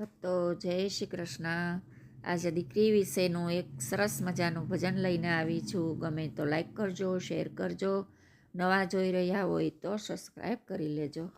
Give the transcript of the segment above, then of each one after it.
ભક્તો, જય શ્રી કૃષ્ણ. આજે દીકરી વિશેનું એક સરસ મજાનું ભજન લઈને આવી છું. ગમે તો લાઈક કરજો શેર કરજો. નવા જોઈ રહ્યા હોય તો સબસ્ક્રાઈબ કરી લેજો.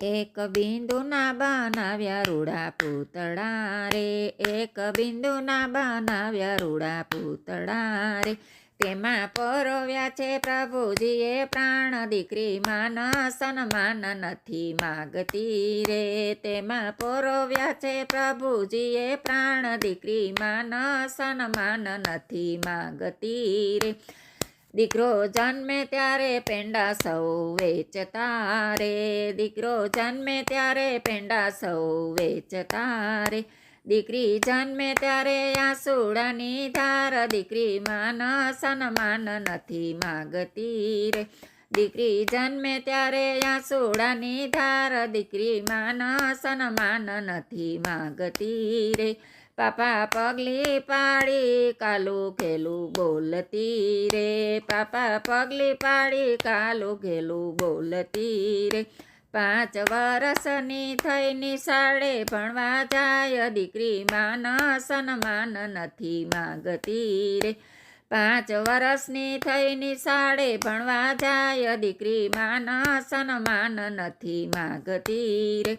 એક બિંદુના બનાવ્યા રૂડા પૂતળા રે. એક બિંદુના બનાવ્યા રૂડા પૂતળા રે. તેમાં પરોવ્યા છે પ્રભુજીએ પ્રાણ દીકરી માન સન્માન નથી માગતી રે. તેમાં પરોવ્યા છે પ્રભુજીએ પ્રાણ દીકરી માન સન્માન નથી માગતી રે. દીકરો જન્મે ત્યારે પેંડા સૌ વેચતા રે. દીકરો જન્મે ત્યારે પેંડા સૌ વેચતા રે. દીકરી જન્મે ત્યારે આસુડાની ધાર દીકરી માન સન્માન નથી માગતી રે. દીકરી જન્મે ત્યારે આસુડાની ધાર દીકરી માન સન્માન નથી માગતી રે. પાપા પગલી પાડી કાલું ખેલું બોલતી રે. પાપા પગલી પાડી કાલું ખેલું બોલતી રે. પાંચ વરસની થઈ નિશાળે ભણવા જાય. દીકરી માન સન્માન નથી માગતી રે. પાંચ વરસની થઈ નિશાળે ભણવા જાય. દીકરી માન સન્માન નથી માગતી રે.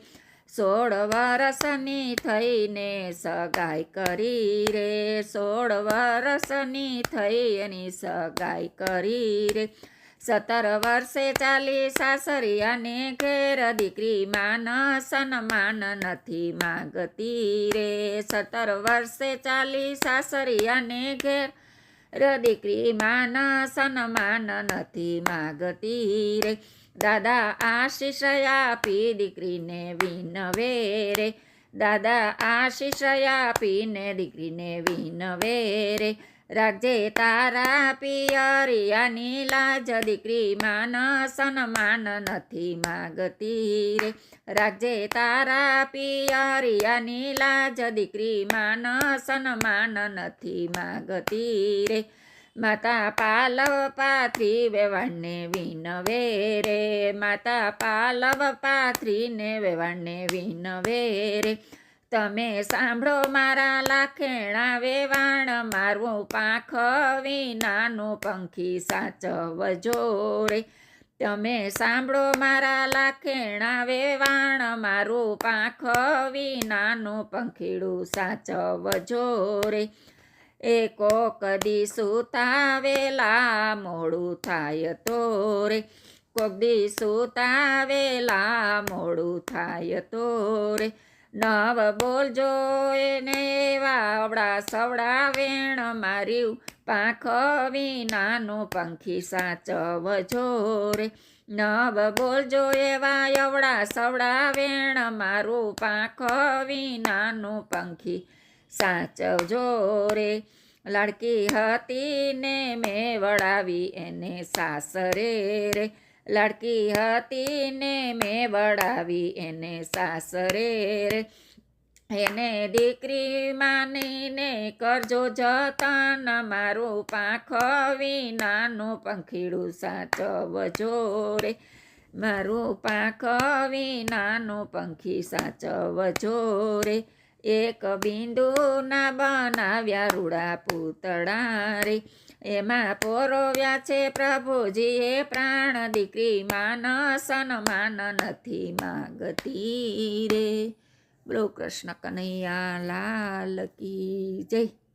સોળ વરસની થઈને સગાઈ કરી રે. સોળ વરસની થઈ એની સગાઈ કરી રે. સત્તર વર્ષે ચાલી સાસરિયાને ઘેર દીકરી માન સન્માન નથી માગતી રે. સત્તર વર્ષે ચાલી સાસરિયાને ઘેર દીકરી માન સન્માન નથી માગતી રે. દાદા આશીષ આપી દીકરીને વિનવે રે. દાદા આશીષ આપીને દીકરીને વિનવે રે. રાખજે તારા પિયરિયાની લાજ દીકરી માન સન્માન નથી માગતી રે રાખજે તારા પિયરિયાની લાજ દીકરી માન સન્માન નથી માગતી રે માતા પાલવ પાથરી વેવાણને વિનવે રે માતા પાલવ પાથરીને વેવાણને વિનવે રે તમે સાંભળો મારા લાખેણા વેવાણ મારવું પાંખ વિનાનું પંખી સાચવજો રે. તમે સાંભળો મારા લાખેણા વેવાણ, મારું પાંખ વિનાનું પંખીડું સાચવજો રે. એ કોક દી સુતાવેલા, મોડું થાય તો રે. કોક દી સુતાવેલા, મોડું થાય તો રે. નવ બોલજો એને વાવડા સવડા વેણ માર્યું. પાંખ વિનાનું પંખી સાચવજો રે. નવ બોલજો એવા અવડા સવડા વેણ મારું પાંખ વિનાનું પંખી સાચવજો રે. લાડકી હતી ને મેં વડાવી એને સાસરે રે. લાડકી હતી ને મેં વડાવી એને સાસરે એને દીકરી માનીને કરજો જતન, મારું પાંખ વિનાનું પંખીડું સાચવજો રે. મારું પાંખ વિનાનું પંખી સાચવજો રે. એક બિંદુના બનાવ્યા રૂડા પૂતળા રે એમાં પોરોવ્યા છે પ્રભુજીએ પ્રાણ, દીકરી માન, સન્માન નથી માગતી રે. બોલો કૃષ્ણ કનૈયા લાલ કી જય.